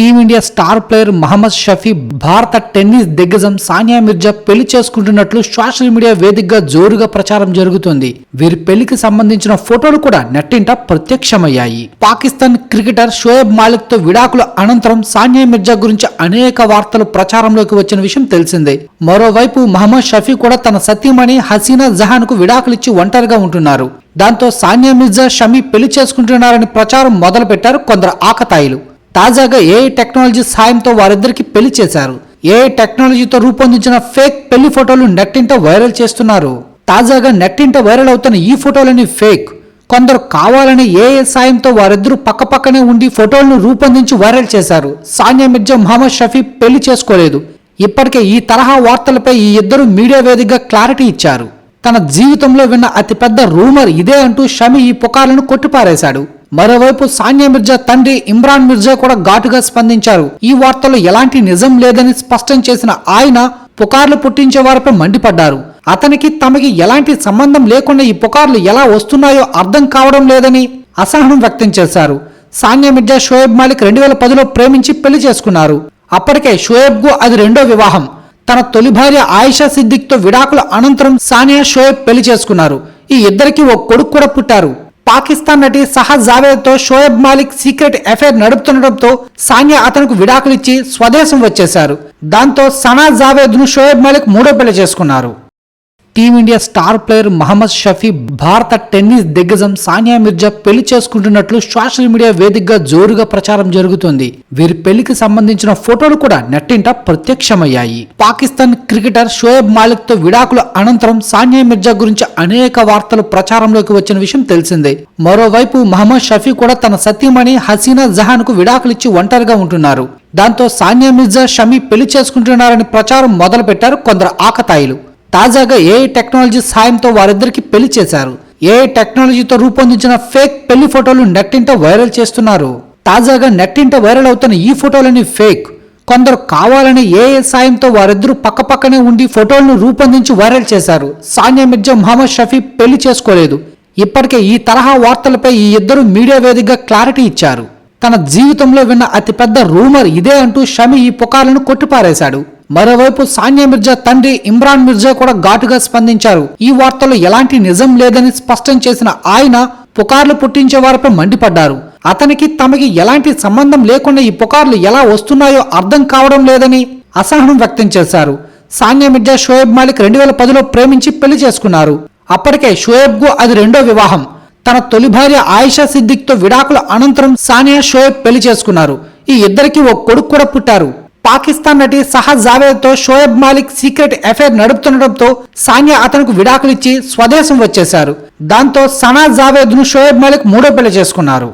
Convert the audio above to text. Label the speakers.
Speaker 1: Team India star player Mohammed Shafi భారత tennis దిగ్గజం సానియా మిర్జా పెళ్ళి చేసుకుంటున్నట్లు సోషల్ మీడియా వేదికగా జోరుగా ప్రచారం జరుగుతుంది. వీరి పెళ్ళికి సంబంధించిన ఫోటోలు కూడా నెట్టింట ప్రత్యక్షమయ్యాయి. పాకిస్తాన్ క్రికెటర్ షోయబ్ మాలిక్తో విడాకుల అనంతరం సానియా మిర్జా గురించి అనేక వార్తలు ప్రచారంలోకి వచ్చిన విషయం తెలిసిందే. మరోవైపు మహమ్మద్ షఫీ కూడా తన సతీమణి హసీనా జహాన్కు విడాకులిచ్చి ఒంటరిగా ఉంటున్నారు. దాంతో సానియా మిర్జా షమీ పెళ్ళి చేసుకుంటున్నారని ప్రచారం మొదలుపెట్టారు కొందరు ఆకతాయిలు. తాజాగా ఏఐ టెక్నాలజీ సాయంతో వారిద్దరికి పెళ్ళి చేశారు. ఏఐ టెక్నాలజీతో రూపొందించిన ఫేక్ పెళ్ళి ఫోటోలు నెట్టింట వైరల్ చేస్తున్నారు. తాజాగా నెట్టింట వైరల్ అవుతున్న ఈ ఫోటోలని ఫేక్. కొందరు కావాలని ఏఐ సాయంతో వారిద్దరూ పక్కపక్కనే ఉండి ఫోటోలను రూపొందించి వైరల్ చేశారు. సానియా మిర్జా మహమ్మద్ షఫీ పెళ్ళి చేసుకోలేదు. ఇప్పటికే ఈ తరహా వార్తలపై ఈ ఇద్దరు మీడియా వేదికగా క్లారిటీ ఇచ్చారు. తన జీవితంలో విన్న అతిపెద్ద రూమర్ ఇదే అంటూ షమి ఈ పుకార్లను కొట్టిపారేశాడు. మరోవైపు సానియా మిర్జా తండ్రి ఇమ్రాన్ మిర్జా కూడా ఘాటుగా స్పందించారు. ఈ వార్తలో ఎలాంటి నిజం లేదని స్పష్టం చేసిన ఆయన పుకార్లు పుట్టించే వారిపై మండిపడ్డారు. అతనికి తమకి ఎలాంటి సంబంధం లేకుండా ఈ పుకార్లు ఎలా వస్తున్నాయో అర్థం కావడం లేదని అసహనం వ్యక్తం చేశారు. సానియా మిర్జా షోయబ్ మాలిక్ రెండు వేల పదిలో ప్రేమించి పెళ్ళి చేసుకున్నారు. అప్పటికే షోయబ్కు అది రెండో వివాహం. తన తొలి భార్య ఆయిషా సిద్దిక్తో విడాకుల అనంతరం సానియా షోయబ్ పెళ్ళి చేసుకున్నారు. ఈ ఇద్దరికి ఓ కొడుకు కూడా పుట్టారు. పాకిస్తాన్ నటి సహజ్ జావేద్తో షోయబ్ మాలిక్ సీక్రెట్ అఫైర్ నడుపుతుండటంతో సానియా అతనికి విడాకులిచ్చి స్వదేశం వచ్చేశారు. దాంతో సనా జావేద్ను షోయబ్ మాలిక్ మూడో పెళ్ళి చేసుకున్నారు. Team India star player Mohammed Shafi భారత టెన్నిస్ దిగ్గజం సానియా మిర్జా పెళ్ళి చేసుకుంటున్నట్లు సోషల్ మీడియా వేదికగా జోరుగా ప్రచారం జరుగుతుంది. వీరి పెళ్ళికి సంబంధించిన ఫోటోలు కూడా నెట్టింట ప్రత్యక్షమయ్యాయి. పాకిస్తాన్ క్రికెటర్ షోయబ్ మాలిక్తో విడాకుల అనంతరం సానియా మిర్జా గురించి అనేక వార్తలు ప్రచారంలోకి వచ్చిన విషయం తెలిసిందే. మరోవైపు మహమ్మద్ షఫీ కూడా తన సతీమణి హసీనా జహాన్కు విడాకులిచ్చి ఒంటరిగా ఉంటున్నారు. దాంతో సానియా మిర్జా షమీ పెళ్ళి చేసుకుంటున్నారని ప్రచారం మొదలుపెట్టారు కొందరు ఆకతాయిలు. తాజాగా ఏఐ టెక్నాలజీ సాయంతో వారిద్దరికి పెళ్ళి చేశారు. ఏఐ టెక్నాలజీతో రూపొందించిన ఫేక్ పెళ్ళి ఫోటోలు నెట్టింట వైరల్ చేస్తున్నారు. తాజాగా నెట్టింట వైరల్ అవుతున్న ఈ ఫోటోలని ఫేక్. కొందరు కావాలని ఏఐ సాయంతో వారిద్దరూ పక్కపక్కనే ఉండి ఫోటోలను రూపొందించి వైరల్ చేశారు. సానియా మిర్జా మహమ్మద్ షఫీ పెళ్ళి చేసుకోలేదు. ఇప్పటికే ఈ తరహా వార్తలపై ఈ ఇద్దరు మీడియా వేదికగా క్లారిటీ ఇచ్చారు. తన జీవితంలో విన్న అతిపెద్ద రూమర్ ఇదే అంటూ షమి ఈ పుకార్లను కొట్టిపారేశాడు. మరోవైపు సానియా మిర్జా తండ్రి ఇమ్రాన్ మిర్జా కూడా ఘాటుగా స్పందించారు. ఈ వార్తలో ఎలాంటి నిజం లేదని స్పష్టం చేసిన ఆయన పుకార్లు పుట్టించే వారిపై మండిపడ్డారు. అతనికి తమకి ఎలాంటి సంబంధం లేకుండా ఈ పుకార్లు ఎలా వస్తున్నాయో అర్థం కావడం లేదని అసహనం వ్యక్తం చేశారు. సానియా మిర్జా షోయబ్ మాలిక్ రెండు వేల పదిలో ప్రేమించి పెళ్ళి చేసుకున్నారు. అప్పటికే షోయబ్కు అది రెండో వివాహం. తన తొలి భార్య ఆయిషా సిద్దిక్తో విడాకుల అనంతరం సానియా షోయబ్ పెళ్ళి చేసుకున్నారు. ఈ ఇద్దరికి ఓ కొడుకు కూడా పుట్టారు. పాకిస్తాన్ నటి సహజ్ జావేద్తో షోయబ్ మాలిక్ సీక్రెట్ అఫైర్ నడుపుతుండటంతో సానియా అతనికి విడాకులిచ్చి స్వదేశం వచ్చేశారు. దాంతో సనా జావేద్ను షోయబ్ మాలిక్ మూడో పెళ్ళి చేసుకున్నారు.